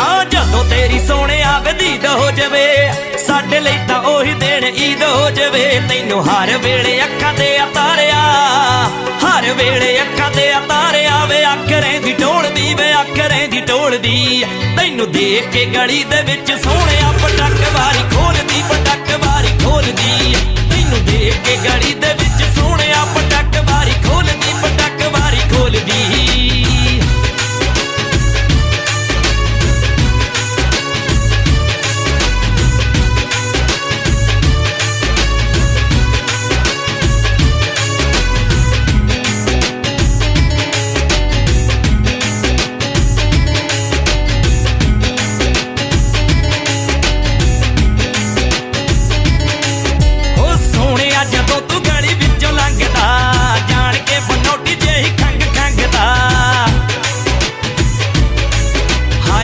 ਹਾਂ, ਜਦੋਂ ਤੇਰੀ ਸੋਹਣਿਆ ਵਧੀਦ ਹੋ ਜਾਵੇ, ਸਾਡੇ ਲਈ ਤਾਂ ਉਹੀ ਦਿਨ ਈਦ ਹੋ ਜਾਵੇ। ਤੈਨੂੰ ਹਰ ਵੇਲੇ ਅੱਖਾਂ ਤੇ ਅਤਾਰਿਆ, ਹਰ ਵੇਲੇ ਅੱਖਾਂ ਤੇ ਅਤਾਰਿਆ ਵੇ, ਅੱਖਰੇ ਦੀ ਢੋਲਦੀ ਵੇ, ਅੱਖਰੇ ਦੀ ਢੋਲਦੀ ਤੈਨੂੰ ਦੇਖ ਕੇ ਗਲੀ ਦੇ ਵਿੱਚ ਸੋਹਣਿਆ ਪਟਕ ਵਾਲੀ ਖੋਲਦੀ